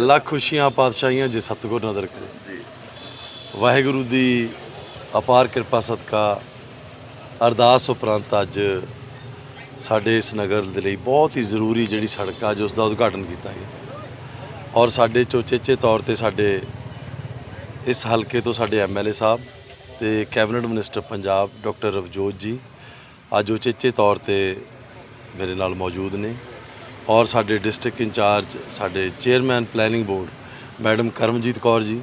ਲੱਖ ਖੁਸ਼ੀਆਂ ਪਾਤਸ਼ਾਹੀਆਂ ਜੇ ਸਤਿਗੁਰ ਨਦਰ ਕਰੇ। ਜੀ। ਵਾਹਿਗੁਰੂ ਦੀ ਅਪਾਰ ਕਿਰਪਾ ਸਦਕਾ ਅਰਦਾਸ ਉਪਰੰਤ ਅੱਜ ਸਾਡੇ ਇਸ ਨਗਰ ਦੇ ਲਈ ਬਹੁਤ ਹੀ ਜ਼ਰੂਰੀ ਜਿਹੜੀ ਸੜਕ ਆ ਅੱਜ ਉਸ ਦਾ ਉਦਘਾਟਨ ਕੀਤਾ ਗਿਆ। ਔਰ ਸਾਡੇ ਚੋਚੇਚੇ ਤੌਰ ਤੇ ਸਾਡੇ ਇਸ ਹਲਕੇ ਤੋਂ ਸਾਡੇ ਐਮਐਲਏ ਸਾਹਿਬ ਤੇ cabinet minister Punjab doctor Ravjot ji ਅੱਜ ਉਚੇਚੇ ਤੌਰ ਤੇ ਮੇਰੇ ਨਾਲ ਮੌਜੂਦ ਨੇ। ਔਰ ਸਾਡੇ ਡਿਸਟ੍ਰਿਕਟ ਇੰਚਾਰਜ, ਸਾਡੇ chairman planning board madam Karamjit Kaur ji.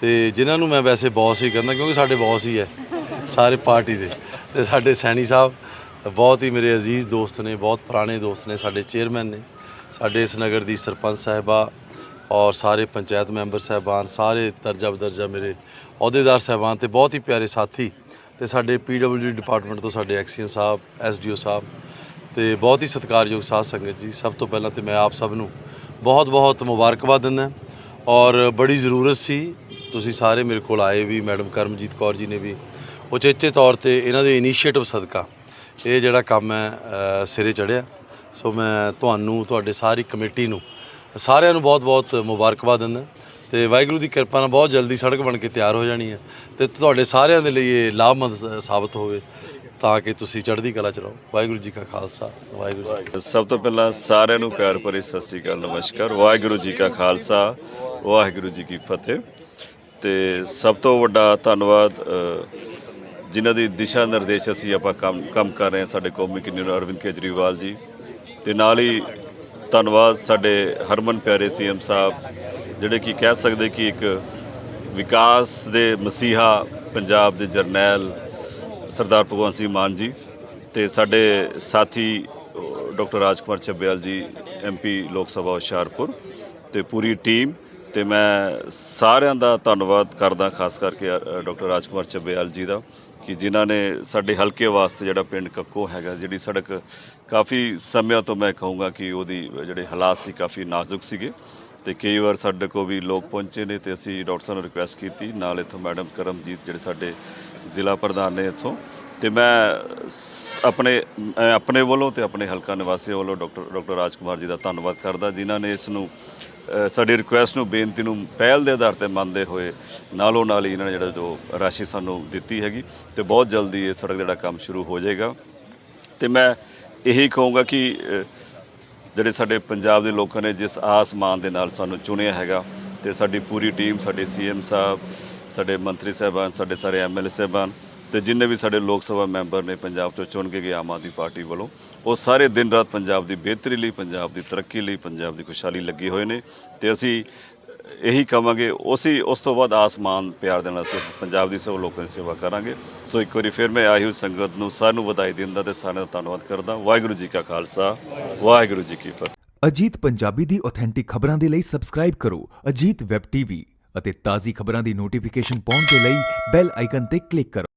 ਤੇ ਜਿਨ੍ਹਾਂ ਨੂੰ ਮੈਂ ਵੈਸੇ ਬੌਸ ਹੀ ਕਹਿੰਦਾ, ਕਿਉਂਕਿ ਸਾਡੇ ਬੌਸ ਹੀ ਹੈ, ਸਾਰੇ ਪਾਰਟੀ ਦੇ। ਤੇ ਸਾਡੇ ਸੈਣੀ ਸਾਹਿਬ, ਬਹੁਤ ਹੀ ਮੇਰੇ ਅਜ਼ੀਜ਼ ਦੋਸਤ ਨੇ, ਬਹੁਤ ਪੁਰਾਣੇ ਦੋਸਤ ਨੇ, ਸਾਡੇ ਚੇਅਰਮੈਨ ਨੇ। ਸਾਡੇ ਇਸ ਨਗਰ ਦੀ ਸਰਪੰਚ ਸਾਹਿਬਾ ਔਰ ਸਾਰੇ ਪੰਚਾਇਤ ਮੈਂਬਰ ਸਾਹਿਬਾਨ, ਸਾਰੇ ਦਰਜਾ ਬਦਰਜਾ ਮੇਰੇ ਅਹੁਦੇਦਾਰ ਸਾਹਿਬਾਨ ਤੇ ਬਹੁਤ ਹੀ ਪਿਆਰੇ ਸਾਥੀ। ਤੇ ਸਾਡੇ ਪੀਡਬਲਯੂ ਡਿਪਾਰਟਮੈਂਟ ਤੋਂ ਸਾਡੇ ਐਕਸੀਅਨ ਸਾਹਿਬ, ਐਸਡੀਓ ਸਾਹਿਬ ਤੇ ਬਹੁਤ ਹੀ ਸਤਿਕਾਰਯੋਗ ਸਾਧ ਸੰਗਤ ਜੀ। ਸਭ ਤੋਂ ਪਹਿਲਾਂ ਤੇ ਮੈਂ ਆਪ ਸਭ ਨੂੰ ਬਹੁਤ ਬਹੁਤ ਮੁਬਾਰਕਬਾਦ ਦਿੰਦਾ ਔਰ ਬੜੀ ਜ਼ਰੂਰਤ ਸੀ। ਤੁਸੀਂ ਸਾਰੇ ਮੇਰੇ ਕੋਲ ਆਏ ਵੀ, ਮੈਡਮ ਕਰਮਜੀਤ ਕੌਰ ਜੀ ਨੇ ਵੀ। ਉਚੇਚੇ ਤੌਰ ਤੇ ਇਹਨਾਂ ਦੇ ਇਨੀਸ਼ੀਏਟਿਵ ਸਦਕਾ ਇਹ ਜਿਹੜਾ ਕੰਮ ਹੈ ਸਿਰੇ ਚੜਿਆ ਸੋ ਮੈਂ ਤੁਹਾਨੂੰ, ਤੁਹਾਡੇ ਸਾਰੀ ਕਮੇਟੀ ਨੂੰ, ਸਾਰਿਆਂ ਨੂੰ ਬਹੁਤ-ਬਹੁਤ ਮੁਬਾਰਕਬਾਦ ਦਿੰਦਾ ਤੇ ਵਾਹਿਗੁਰੂ ਦੀ ਕਿਰਪਾ ਨਾਲ ਬਹੁਤ ਜਲਦੀ ਸੜਕ ਬਣ ਕੇ ਤਿਆਰ ਹੋ ਜਾਣੀ ਹੈ ਤੇ ਤੁਹਾਡੇ ਸਾਰਿਆਂ ਦੇ ਲਈ ਇਹ ਲਾਭਮੰਦ ਸ- ਸਾਬਤ ਹੋਵੇ। ਤਾਂ ਕਿ ਤੁਸੀਂ ਚੜ੍ਹਦੀ ਕਲਾ ਚ ਰਹੋ। ਵਾਹਿਗੁਰੂ ਜੀ ਕਾ ਖਾਲਸਾ, ਵਾਹਿਗੁਰੂ ਜੀ ਸਭ ਤੋਂ ਪਹਿਲਾਂ ਸਾਰਿਆਂ ਨੂੰ ਪਿਆਰ ਭਰੀ ਸਤਿ ਸ੍ਰੀ ਅਕਾਲ, ਨਮਸਕਾਰ। ਵਾਹਿਗੁਰੂ ਜੀ ਕਾ ਖਾਲਸਾ, ਵਾਹਿਗੁਰੂ ਜੀ ਕੀ ਫਤਿਹ। ਤੇ ਸਭ ਤੋਂ ਵੱਡਾ ਧੰਨਵਾਦ ਜਿਨ੍ਹਾਂ ਦੀ ਦਿਸ਼ਾ ਨਿਰਦੇਸ਼ ਅਸੀਂ ਆਪਾਂ ਕੰਮ ਕੰਮ ਕਰ ਰਹੇ ਹਾਂ ਸਾਡੇ ਕੌਮੀ ਕਨਵੀਨਰ ਅਰਵਿੰਦ ਕੇਜਰੀਵਾਲ ਜੀ। ਤੇ ਨਾਲ ਹੀ ਧੰਨਵਾਦ ਸਾਡੇ ਹਰਮਨ ਪਿਆਰੇ ਸੀਐਮ ਸਾਹਿਬ, ਜਿਹੜੇ ਕਿ ਕਹਿ ਸਕਦੇ ਕਿ ਇੱਕ ਵਿਕਾਸ ਦੇ ਮਸੀਹਾ ਪੰਜਾਬ ਦੇ ਜਰਨੈਲ ਸਰਦਾਰ ਭਗਵੰਤ ਸਿੰਘ ਮਾਨ ਜੀ ਤੇ ਸਾਡੇ ਸਾਥੀ ਡਾਕਟਰ ਰਾਜਕੁਮਾਰ ਚੱਬਿਆਲ ਜੀ ਐਮਪੀ ਲੋਕ ਸਭਾ ਹੁਸ਼ਿਆਰਪੁਰ ਤੇ ਪੂਰੀ ਟੀਮ ਤੇ ਮੈਂ ਸਾਰਿਆਂ ਦਾ ਧੰਨਵਾਦ ਕਰਦਾ ਖਾਸ ਕਰਕੇ ਅ, ਡਾਕਟਰ ਰਾਜਕੁਮਾਰ ਚੱਬਿਆਲ ਜੀ ਦਾ ਕਿ ਜਿਨ੍ਹਾਂ ਨੇ ਸਾਡੇ ਹਲਕੇ ਵਾਸਤੇ ਜਿਹੜਾ ਪਿੰਡ ਕੱਕੋ ਹੈਗਾ ਜਿਹੜੀ ਸੜਕ ਕਾਫੀ ਸਮਿਆਂ ਤੋਂ ਮੈਂ ਕਹੂੰਗਾ ਕਿ ਉਹਦੀ ਜਿਹੜੇ ਹਾਲਾਤ ਸੀ ਕਾਫੀ ਨਾਜ਼ੁਕ ਸੀਗੇ। ਤੇ ਕਈ ਵਾਰ ਸਾਡੇ ਕੋਲ ਵੀ ਲੋਕ ਪਹੁੰਚੇ ਨੇ ਤੇ ਅਸੀਂ ਡਾਕਟਰ ਸਾਹਿਬ ਨੂੰ ਰਿਕੁਐਸਟ ਕੀਤੀ। ਨਾਲ ਇੱਥੋਂ ਮੈਡਮ ਕਰਮਜੀਤ ਜਿਹੜੇ ਸਾਡੇ ਜ਼ਿਲ੍ਹਾ ਪ੍ਰਧਾਨ ਨੇ ਇੱਥੋਂ। ਤੇ ਮੈਂ ਸ- ਆਪਣੇ ਮੈਂ ਆਪਣੇ ਵੱਲੋਂ ਤੇ ਆਪਣੇ ਹਲਕਾ ਨਿਵਾਸੀਆਂ ਵੱਲੋਂ ਡਾਕਟਰ ਡਾਕਟਰ ਰਾਜਕੁਮਾਰ ਜੀ ਦਾ ਧੰਨਵਾਦ ਕਰਦਾ ਜਿਨ੍ਹਾਂ ਨੇ ਇਸ ਨੂੰ ਅ, ਸਾਡੀ ਰਿਕੁਐਸਟ ਨੂੰ ਬੇਨਤੀ ਨੂੰ ਪਹਿਲ ਦੇ ਆਧਾਰ ਤੇ ਮੰਨਦੇ ਹੋਏ ਨਾਲੋਂ ਨਾਲ ਹੀ ਇਹਨਾਂ ਨੇ ਜਿਹੜਾ ਜੋ ਰਾਸ਼ੀ ਸਾਨੂੰ ਦਿੱਤੀ ਹੈਗੀ ਤੇ ਬਹੁਤ ਜਲਦੀ ਇਹ ਸੜਕ ਦਾ ਜਿਹੜਾ ਕੰਮ ਸ਼ੁਰੂ ਹੋ ਜਾਏਗਾ। ਤੇ ਮੈਂ ਇਹੀ ਕਹੂੰਗਾ ਕਿ ਅ, ਜਿਹੜੇ ਸਾਡੇ ਪੰਜਾਬ ਦੇ ਲੋਕਾਂ ਨੇ ਜਿਸ ਆਸ ਮਾਨ ਦੇ ਨਾਲ ਸਾਨੂੰ ਚੁਣਿਆ ਹੈਗਾ ਤੇ ਸਾਡੀ ਪੂਰੀ ਟੀਮ, ਸਾਡੇ ਸੀਐਮ ਸਾਹਿਬ, ਸਾਡੇ ਮੰਤਰੀ ਸਾਹਿਬਾਨ, ਸਾਡੇ ਸਾਰੇ ਐਮਐਲਏ ਸਾਹਿਬਾਨ ਤੇ ਜਿੰਨੇ ਵੀ ਸਾਡੇ ਲੋਕ ਸਭਾ ਮੈਂਬਰ ਨੇ ਪੰਜਾਬ ਤੋਂ ਚੁਣ ਕੇ ਗਏ ਆਮ ਆਦਮੀ ਪਾਰਟੀ ਵੱਲੋਂ, ਉਹ ਸਾਰੇ ਦਿਨ ਰਾਤ ਪੰਜਾਬ ਦੀ ਬਿਹਤਰੀ ਲਈ, ਪੰਜਾਬ ਦੀ ਤਰੱਕੀ ਲਈ, ਪੰਜਾਬ ਦੀ ਖੁਸ਼ਹਾਲੀ ਲੱਗੇ ਹੋਏ ਨੇ ਤੇ ਅਸੀਂ ਇਹੀ ਕਵਾਂਗੇ, ਉਸੇ, ਉਸ ਤੋਂ ਬਾਅਦ ਆਸਮਾਨ ਪਿਆਰ ਦੇ ਨਾਲ ਅਸੀਂ ਪੰਜਾਬ ਦੀ ਸਭ ਲੋਕਾਂ ਦੀ ਸੇਵਾ ਕਰਾਂਗੇ। ਸੋ ਇੱਕ ਵਾਰੀ ਫਿਰ ਮੈਂ ਆਈ ਹੋਈ ਸੰਗਤ ਨੂੰ ਸਾਰਿਆਂ ਨੂੰ ਵਧਾਈ ਦਿੰਦਾ ਤੇ ਸਾਰਿਆਂ ਦਾ ਧੰਨਵਾਦ ਕਰਦਾ। ਵਾਹਿਗੁਰੂ ਜੀ ਕਾ ਖਾਲਸਾ, ਵਾਹਿਗੁਰੂ ਜੀ ਕੀ ਫਤਿਹ। ਅਜੀਤ ਪੰਜਾਬੀ ਦੀ ਆਥੈਂਟਿਕ ਖਬਰਾਂ ਦੇ ਲਈ ਸਬਸਕ੍ਰਾਈਬ ਕਰੋ ਅਜੀਤ ਵੈਬ ਟੀਵੀ ਅਤੇ ਤਾਜ਼ੀ ਖਬਰਾਂ ਦੀ ਨੋਟੀਫਿਕੇਸ਼ਨ ਪਾਉਣ ਦੇ ਲਈ ਬੈਲ ਆਈਕਨ ਤੇ ਕਲਿੱਕ ਕਰੋ।